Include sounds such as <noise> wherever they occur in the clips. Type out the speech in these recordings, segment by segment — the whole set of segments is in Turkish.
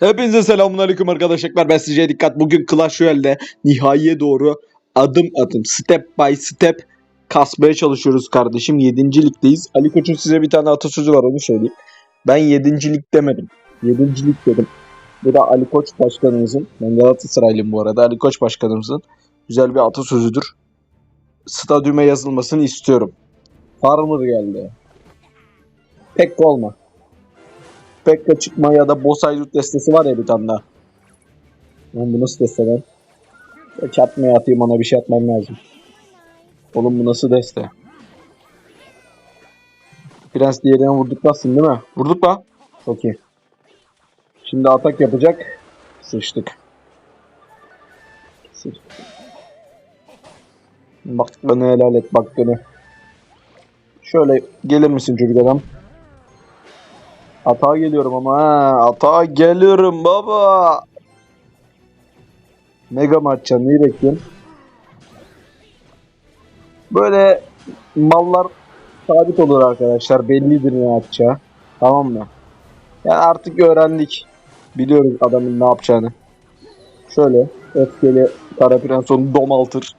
Hepinize selamun aleyküm arkadaşlar. Ben sizce dikkat. Bugün Clash Royale'de nihaiye doğru adım adım, step by step kasmaya çalışıyoruz kardeşim. 7. ligdeyiz. Ali Koç'un size bir tane atasözü var onu söyleyeyim. Ben 7. lig demedim. 7. lig dedim. Bu da Ali Koç başkanımızın, ben Galatasaraylıyım bu arada. Ali Koç başkanımızın güzel bir atasözüdür. Stadyuma yazılmasını istiyorum. Farmer geldi. Pek olma. Pekka çıkma ya da boss haydut destesi var ya bir tane daha. Lan bu nasıl deste lan? Ya Çarpmaya atayım ona bir şey atmam lazım. Oğlum bu nasıl deste? Prens diğerine vurdurtmazsın değil mi? Vurduk mu? Çok iyi. Şimdi atak yapacak. Sıçtık. Sıçtık. Bak bana helal et bak beni. Şöyle gelir misin çocuk adam? Atağa geliyorum ama ha. Atağa geliyorum baba. Mega mı atacaksın? Bekliyorsun? Böyle mallar sabit olur arkadaşlar. Bellidir ne atacağı. Tamam mı? Yani artık öğrendik. Biliyoruz adamın ne yapacağını. Şöyle öfkeli kara prens onu domaltır.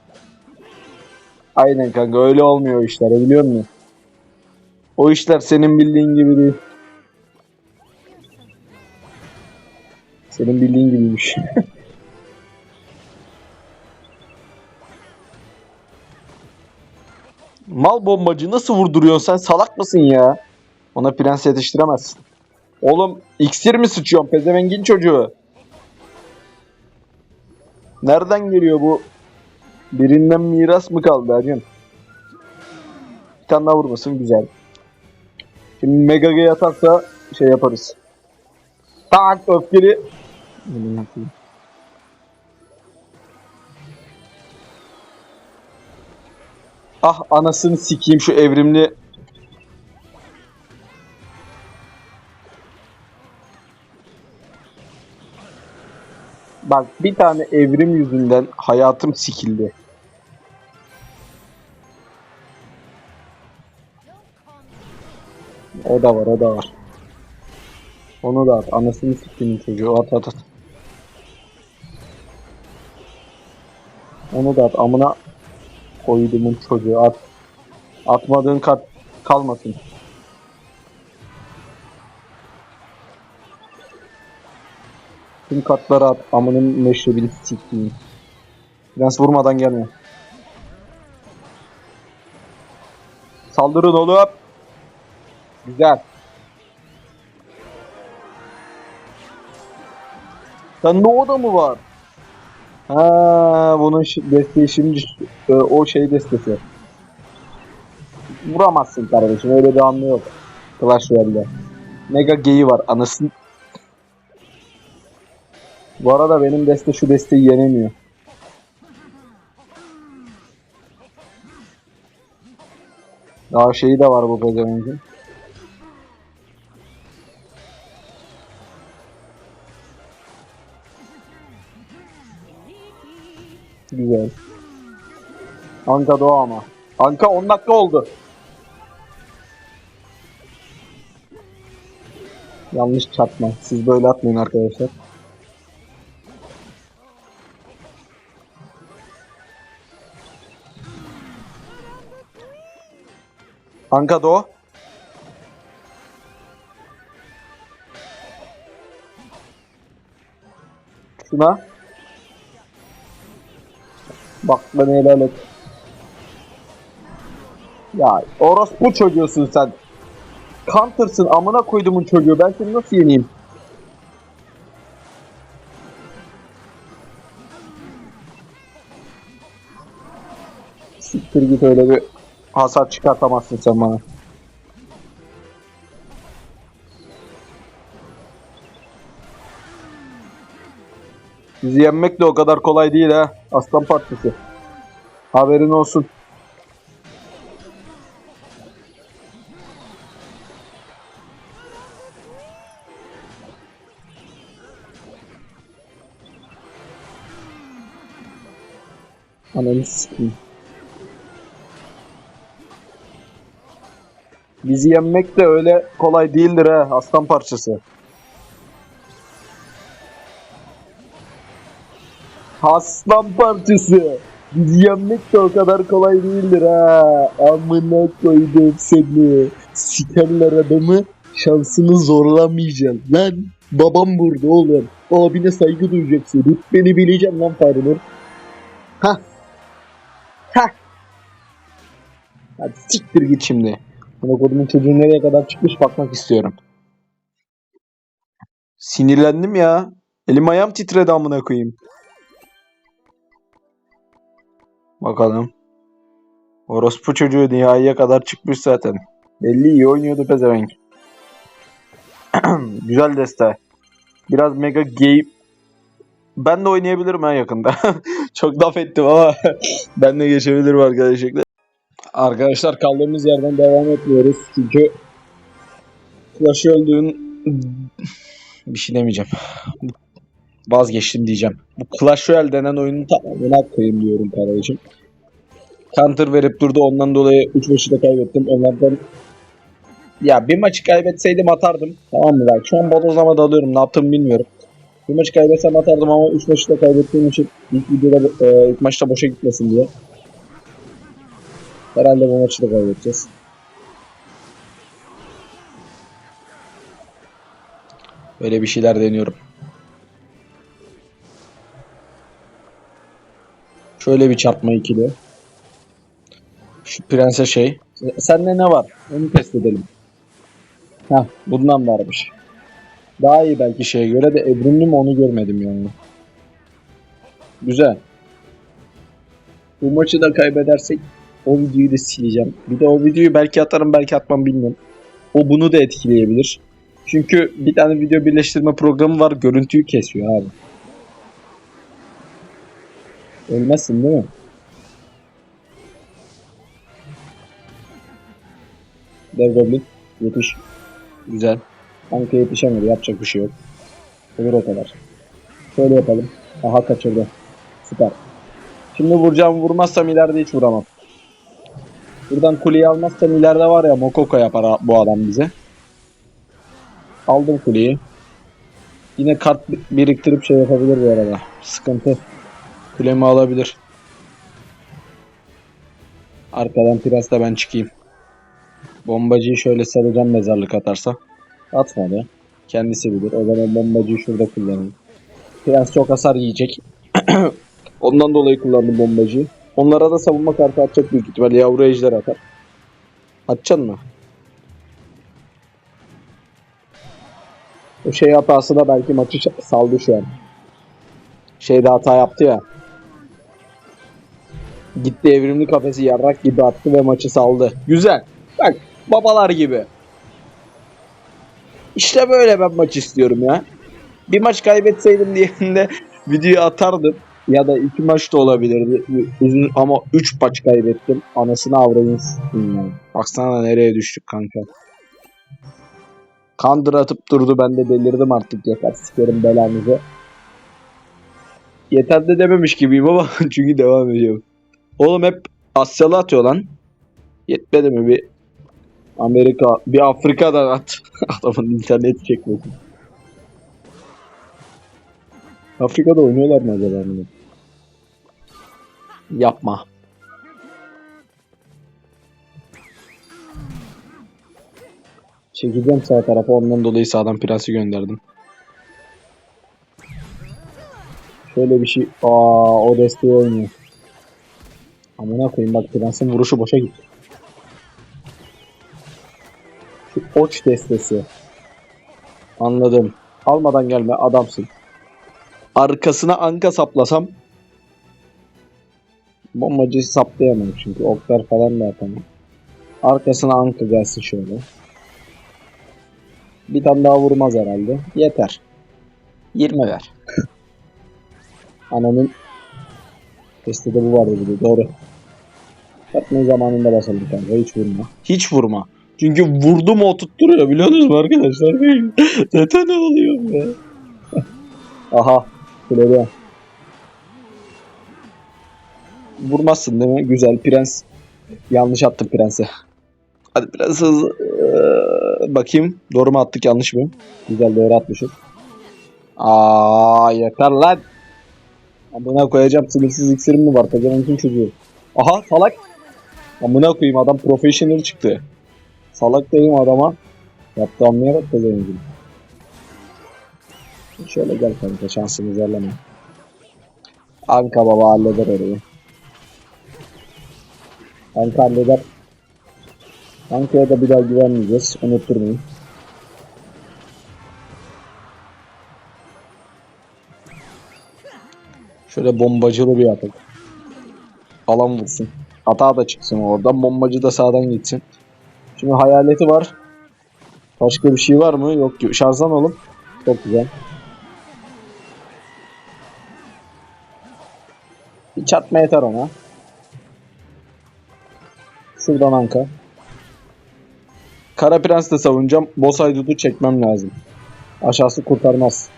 Aynen kanka öyle olmuyor işler biliyor musun? O işler senin bildiğin gibi değil. Senin bildiğin gibiymiş. <laughs> Mal bombacı nasıl vurduruyorsun sen salak mısın ya? Ona prens yetiştiremezsin. Oğlum iksir mi sıçıyorsun pezevengin çocuğu? Nereden geliyor bu? Birinden miras mı kaldı Acun? Bir tane daha vurmasın güzel. Şimdi Mega'ya atarsa şey yaparız. Tak öfkeli. Bunu yapayım. Ah anasını sikeyim şu evrimli. Bak bir tane evrim yüzünden hayatım sikildi. O da var o da var. Onu da at. Anasını sikeyim çocuğu. At at at. Onu da at. Amına koyduğumun çocuğu at. Atmadığın kat kalmasın. Tüm katları at. Amının meşrebini sikeyim. Prens vurmadan gelme. Saldırın oğlum. Güzel. Sen ne da mı var? Ha, bunun desteği şimdi e, o şey destesi. Vuramazsın kardeşim öyle bir anlı yok. Clash Royale'de. Mega geyi var anasını. Bu arada benim deste şu desteği yenemiyor. Daha şeyi de var bu pezevengin. Güzel. Anka doğa ama. Anka 10 dakika oldu. Yanlış çarpma. Siz böyle atmayın arkadaşlar. Anka do. Şuna. Bak beni helal et. Ya orospu çocuğusun sen. Counter'sın amına koydumun çocuğu. Ben seni nasıl yeneyim? Siktir git öyle bir hasar çıkartamazsın sen bana. Bizi yenmek de o kadar kolay değil ha. Aslan partisi. Haberin olsun. Ananı sikeyim. Bizi yenmek de öyle kolay değildir ha aslan parçası. Aslan parçası. Bizi yenmek de o kadar kolay değildir ha. Amına koydum seni. Sikerler adamı. Şansını zorlamayacaksın. Lan babam burada oğlum. Abine saygı duyacaksın. Rütbeni bileceğim lan Farmer. Ha. Ha. Hadi siktir git şimdi. Buna kodumun çocuğu nereye kadar çıkmış bakmak istiyorum. Sinirlendim ya. Elim ayağım titredi amına koyayım. Bakalım. Orospu çocuğu nihaiye kadar çıkmış zaten. Belli iyi oynuyordu pezevenk. <clears throat> Güzel deste. Biraz mega game. Ben de oynayabilirim ha yakında. <laughs> Çok laf ettim ama <laughs> ben de geçebilirim arkadaşlar. Arkadaşlar kaldığımız yerden devam etmiyoruz. Çünkü Clash öldüğün bir şey demeyeceğim. Vazgeçtim diyeceğim. Bu Clash Royale denen oyunun tamamına koyayım diyorum kardeşim. Counter verip durdu ondan dolayı 3 maçı da kaybettim. Onlardan ya bir maçı kaybetseydim atardım. Tamam mı şu an bodozlama dalıyorum ne yaptığımı bilmiyorum. Bir maçı kaybetsem atardım ama 3 maçı da kaybettiğim için ilk videoda e, ilk maçta boşa gitmesin diye. Herhalde bu maçı da kaybedeceğiz. Öyle bir şeyler deniyorum. Şöyle bir çarpma ikili. Şu prense şey. Sende ne var? Onu test edelim. Heh, bundan varmış. Daha iyi belki şeye göre de evrimli mi onu görmedim yani. Güzel. Bu maçı da kaybedersek o videoyu da sileceğim. Bir de o videoyu belki atarım belki atmam bilmiyorum. O bunu da etkileyebilir. Çünkü bir tane video birleştirme programı var. Görüntüyü kesiyor abi. Ölmezsin değil mi? Dev Goblin. Yetiş. Güzel. Kanka yetişemedi. Yapacak bir şey yok. Olur o kadar. Şöyle yapalım. Aha kaçırdı. Süper. Şimdi vuracağım vurmazsam ileride hiç vuramam. Buradan kuleyi almazsam ileride var ya Mokoko yapar bu adam bize. Aldım kuleyi. Yine kart biriktirip şey yapabilir bu arada. Sıkıntı. Kulemi alabilir. Arkadan Prens'le ben çıkayım. Bombacıyı şöyle saracağım mezarlık atarsa. Atmadı. Kendisi bilir. O zaman bombacıyı şurada kullanayım. Prens çok hasar yiyecek. <clears throat> Ondan dolayı kullandım bombacıyı. Onlara da savunma kartı atacak büyük ihtimalle. Yavru ejder atar. Atacaksın mı? O şey hatası da belki maçı saldı şu an. Şeyde hata yaptı ya. Gitti evrimli kafesi yarrak gibi attı ve maçı saldı. Güzel. Bak babalar gibi. İşte böyle ben maç istiyorum ya. Bir maç kaybetseydim diğerinde <laughs> videoyu atardım. Ya da iki maç da olabilirdi. Uzun ama 3 maç kaybettim. Anasını yani. Baksana nereye düştük kanka. Kandır atıp durdu ben de delirdim artık yeter sikerim belanızı. Yeter de dememiş gibiyim ama <laughs> çünkü devam ediyorum. Oğlum hep Asyalı atıyor lan. Yetmedi mi bir Amerika, bir Afrika'dan at. <laughs> Adamın internet çekmesin. Afrika'da oynuyorlar mı acaba bunu? Yapma. Çekeceğim sağ tarafa ondan dolayı sağdan prensi gönderdim. Şöyle bir şey. Aa o desteği oynuyor. Amına koyayım bak prensin vuruşu boşa gitti. Şu oç destesi. Anladım. Almadan gelme adamsın. Arkasına anka saplasam bombacıyı saplayamam çünkü oklar falan da atamam. Arkasına anka gelsin şöyle. Bir tane daha vurmaz herhalde. Yeter. 20 ver. <laughs> Ananın Testede bu vardı de. Doğru. Yapmayı zamanında basalım kanka. Hiç vurma. Hiç vurma. Çünkü vurdu mu o tutturuyor biliyorsunuz mu arkadaşlar? <laughs> Zaten ne oluyor ya? Aha. Kulede. Vurmazsın değil mi? Güzel. Prens. Yanlış attım prense. Hadi biraz hızlı. Ee, bakayım. Doğru mu attık yanlış mı? Güzel doğru atmışız. Aa yeter lan. Amına koyacağım sınırsız iksirim mi var? Pezevenkin çocuğu. Aha salak. Amına koyayım adam professional çıktı. Salak dedim adama. Yaptı anlayarak pezevenkin. Şöyle gel kanka şansını zorlama. Anka baba halleder orayı. Anka halleder. Anka'ya da bir daha güvenmeyeceğiz. Unutturmayın. Şöyle bombacılı bir atak. Alan vursun. Hata da çıksın oradan. Bombacı da sağdan gitsin. Şimdi hayaleti var. Başka bir şey var mı? Yok. Şarjdan oğlum. Çok güzel. Bir çatma yeter ona. Şuradan anka. Kara Prens de savunacağım. Boss çekmem lazım. Aşağısı kurtarmaz.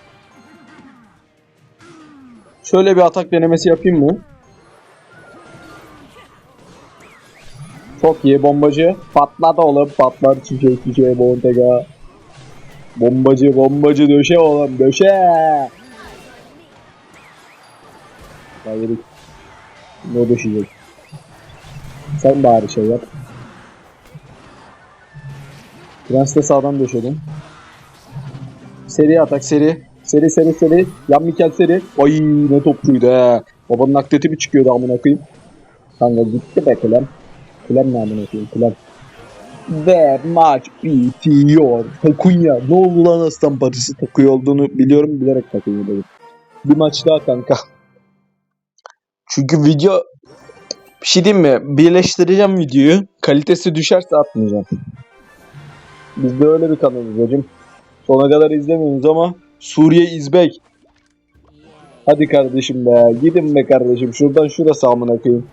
Şöyle bir atak denemesi yapayım mı? Çok iyi bombacı. Patladı oğlum patlar çiçek çiçeğe Bontega. Bombacı bombacı döşe oğlum döşe. Hayır. Ne döşecek? Sen bari şey yap. Prens de sağdan döşedim. Seri atak seri. Seri seri seri. Yan Mikel seri. Ay ne topçuydu he. Babanın akleti mi çıkıyordu amına koyayım. Kanka gitti be kulem. Kulem ne amına koyayım kulem. Ve maç bitiyor. Takunya. Ne oldu lan aslan parçası Takunya olduğunu biliyorum bilerek Takunya dedim. Bir maç daha kanka. Çünkü video bir şey diyeyim mi? Birleştireceğim videoyu. Kalitesi düşerse atmayacağım. Biz de öyle bir kanalız hocam. Sona kadar izlemiyoruz ama Suriye izbek. Hadi kardeşim be. Gidin be kardeşim. Şuradan şurası amına koyayım.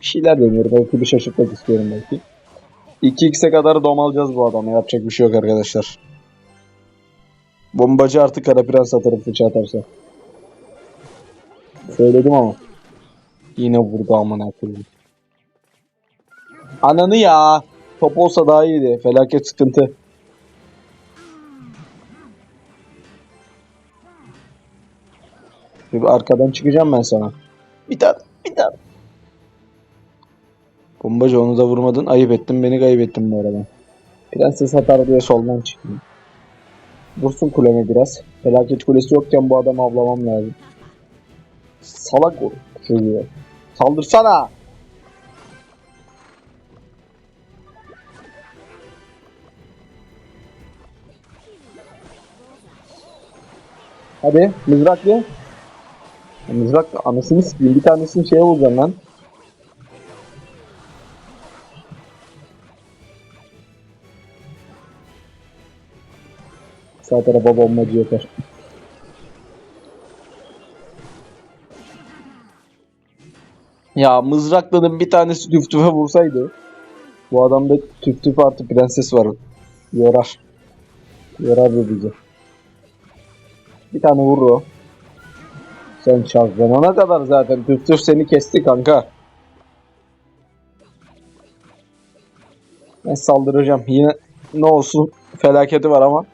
Bir şeyler deniyorum. Belki bir şaşırtmak istiyorum belki. 2x'e kadar domalacağız bu adamı. Yapacak bir şey yok arkadaşlar. Bombacı artık kara prens atarım fıçı atarsa. Söyledim ama. Yine vurdu amına koyayım. Ananı ya. Top olsa daha iyiydi. Felaket sıkıntı. Bir arkadan çıkacağım ben sana. Bir tane, bir tane. Bombacı onu da vurmadın. Ayıp ettin. Beni kaybettin bu arada. Prenses atar diye soldan çıktım. Vursun kuleme biraz. Felaket kulesi yokken bu adamı avlamam lazım. Salak o çocuğu. Saldırsana. Hadi mızraklı. Ya Mızrak anasını sikeyim. Bir tanesini şeye vuracağım lan. Sağ tarafa bombacı yeter. Ya mızraklının bir tanesi tüf tüfe vursaydı. Bu adamda tüf tüf artı prenses var. Yorar. Yorar bu bizi. Bir tane vurur o. Sen şarjlanana kadar zaten tüf tüf seni kesti kanka. Ben saldıracağım. Yine ne olsun felaketi var ama.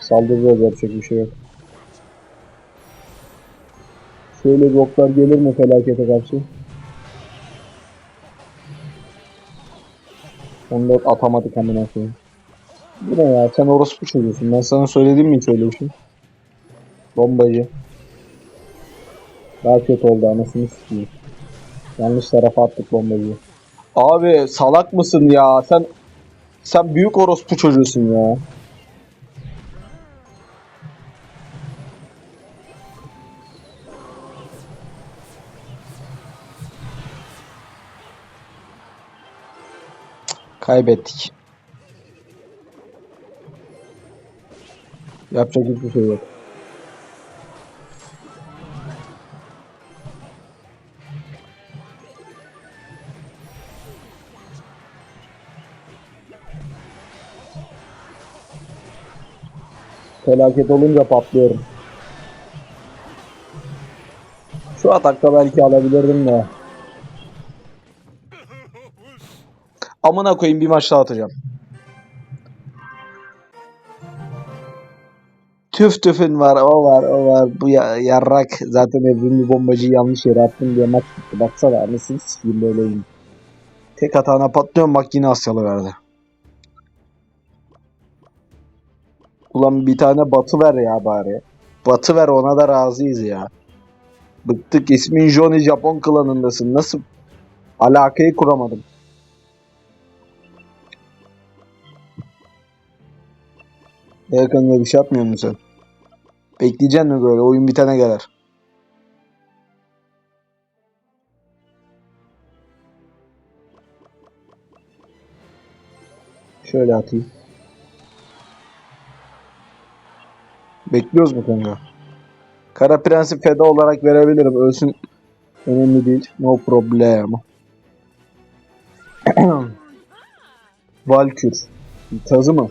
Saldıracağız yapacak bir şey yok. Şöyle bloklar gelir mi felakete karşı? Da atamadık amına koyayım. Bu ne ya? Sen orospu çocuğusun. Ben sana söyledim mi hiç öyle bir şey? Bombacı. Daha kötü oldu anasını sikeyim. Yanlış tarafa attık bombacıyı. Abi salak mısın ya? Sen sen büyük orospu çocuğusun ya. Kaybettik. Yapacak hiçbir şey yok. Felaket olunca patlıyorum. Şu atakta belki alabilirdim de. Amına koyayım bir maç daha atacağım. Tüf tüfün var, o var, o var. Bu ya, yarrak. Zaten evrimli bombacıyı yanlış yere attım diye maç bitti. Baksana anasını böyleyim. Tek hatana patlıyorum bak yine Asyalı verdi. Ulan bir tane batı ver ya bari. Batı ver ona da razıyız ya. Bıktık ismin Johnny Japon klanındasın. Nasıl alakayı kuramadım. Kanka bir şey atmıyor musun sen? Bekleyeceksin mi böyle? Oyun bitene kadar. Şöyle atayım. Bekliyoruz mu kanka? Kara Prens'i feda olarak verebilirim. Ölsün önemli değil. No problem. <clears throat> Valkür. Tazı mı?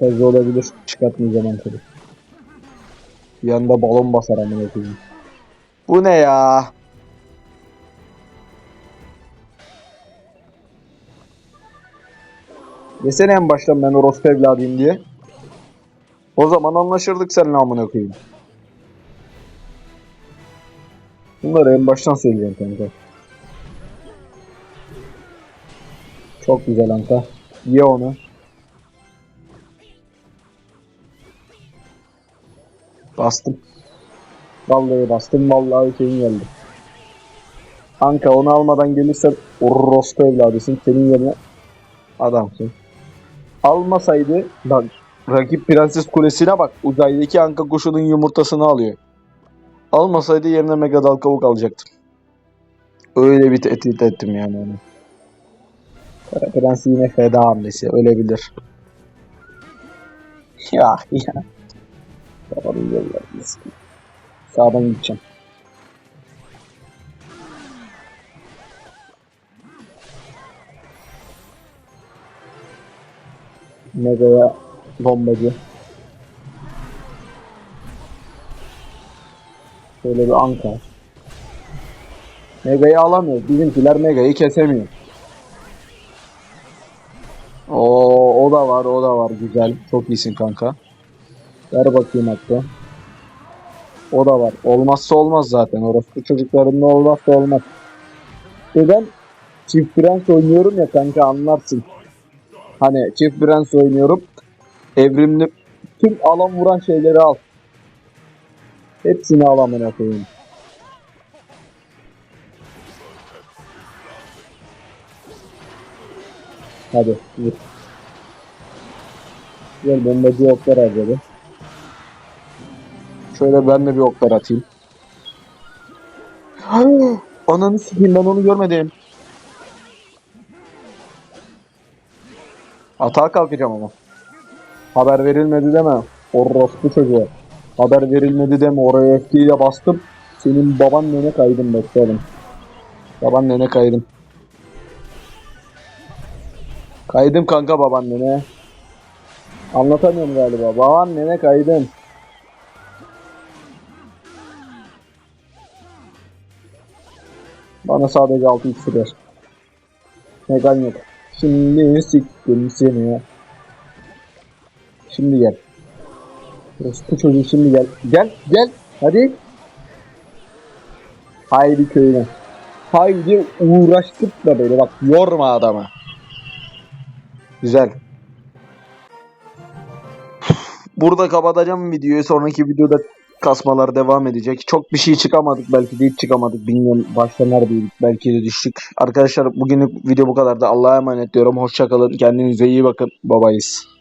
Tazı olabilir. Çıkartmayacağım. Bir anda balon basar amına koyayım. Bu ne ya? Desene en baştan ben orospu evladıyım diye. O zaman anlaşırdık seninle amına koyayım. Bunları en baştan söyleyeceğim kanka. Çok güzel Anka. Ye onu. Bastım. Vallahi bastım. Vallahi şeyin geldi. Anka onu almadan gelirse orospu evladısın. Senin yerine adamsın. Almasaydı bak rakip Prenses Kulesi'ne bak. Uzaydaki Anka kuşunun yumurtasını alıyor. Almasaydı yerine Mega Dal Kavuk alacaktım. Öyle bir tehdit ettim yani onu. Prens yine feda hamlesi. Ölebilir. Ya ya. Sağdan gideceğim. Mega'ya bombacı. Şöyle bir anka. Mega'yı alamıyor. Bizimkiler Mega'yı kesemiyor. Oo, o da var, o da var. Güzel. Çok iyisin kanka. Ver bakayım hakkı. O da var. Olmazsa olmaz zaten. Orası çocuklarında olmazsa olmaz. Neden? Çift prens oynuyorum ya kanka anlarsın. Hani çift prens oynuyorum. Evrimli tüm alan vuran şeyleri al. Hepsini al amına koyayım. Hadi vur. Gel bombacı oklar harcadı. Şöyle ben de bir oklar atayım. <gasps> Ananı sikeyim ben onu görmedim. Atağa kalkacağım ama. Haber verilmedi deme. Orospu çocuğu. Haber verilmedi deme. Oraya öfkeyle bastım. Senin baban nene kaydım beklerim. Baban nene kaydım. Kaydım kanka babaannene. Anlatamıyorum galiba. Babaannene kaydım. Bana sadece 6 x ver. Megan yok. Şimdi siktim seni. Şimdi gel. Bu çocuğu şimdi gel. Gel gel. Hadi. Haydi köyüne. Haydi uğraştık da böyle bak yorma adamı. Güzel. Burada kapatacağım videoyu. Sonraki videoda kasmalar devam edecek. Çok bir şey çıkamadık. Belki de hiç çıkamadık. Bilmiyorum başta neredeydik. Belki de düştük. Arkadaşlar bugünlük video bu kadar da Allah'a emanet diyorum. Hoşçakalın. Kendinize iyi bakın. Babayız.